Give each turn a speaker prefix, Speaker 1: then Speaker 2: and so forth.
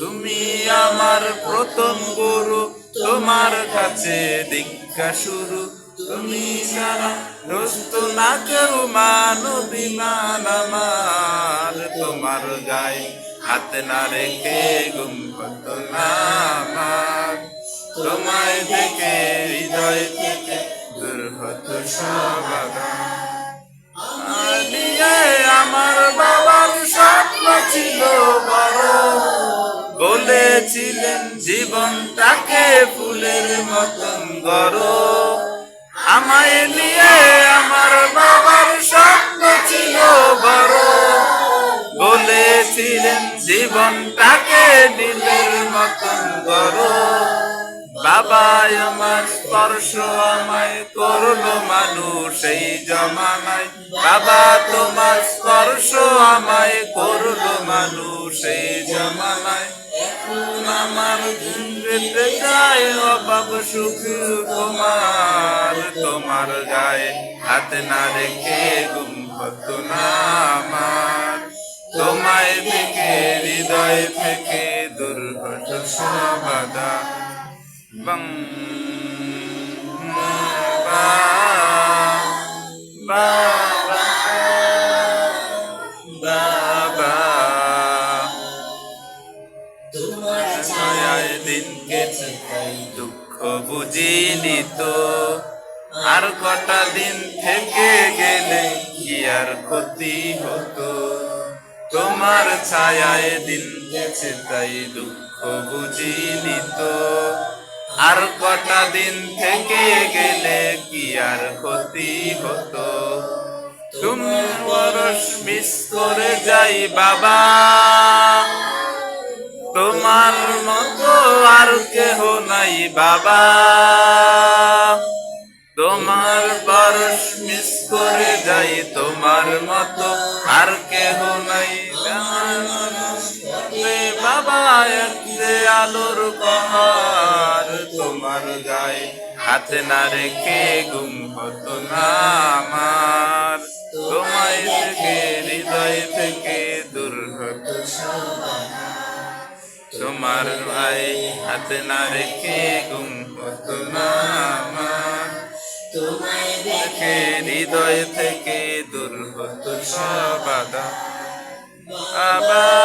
Speaker 1: তুমি আমার প্রথম গুরু, তোমার কাছে দীক্ষা শুরু। তুমি রস্ত না কেউ মানবী মান আমার। তোমার গায়ে হাত না রেখে গুম আমার। তোমায় দেখে হৃদয় থেকে দূর হতো বলেছিলেন জীবনটাকে ফুলের মতন গড়। আমায় নিয়ে আমার বাবার স্বপ্ন ছিল বড়। বলেছিলেন জীবনটাকে দিলের মতন গড়। বাবা আমার স্পর্শ আমায় করল মানুষ এই জমানায়। বাবা তোমার স্পর্শ আমায় করল মানুষ এই জমানায়। আমার ঘুমতে গায় অভাব সুখ তোমার। তোমার গায়ে হাত না রেখে গুম হতো না আমার। তোমায় থেকে হৃদয় থেকে দুর্ঘট সবাদা bang কেটে দুঃখ বুঝিনি তো। আর কটা দিন থেকে গেলে কি আর ক্ষতি হতো? তোমার ছায়ায় দিন গেছে তাই দুঃখ বুঝিনি তো। আর কটা দিন থেকে গেলে কি আর ক্ষতি হতো? তুমি বরস মিস করে যাই বাবা। তোমার মতো আর কেহ নাই, বাবা। তোমার বরস মিস করে যাই, তোমার মতো আর কেহ নাই। বাবা একলে আলোর পাহাড় তোমার গায়ে। হাতে না রেখে গুম হতো না আমার। তোমার ভাই হাত না রেখে গুম হতো না
Speaker 2: তোমায়
Speaker 1: দেখে হৃদয় থেকে দূর হতো সবাদা বাবা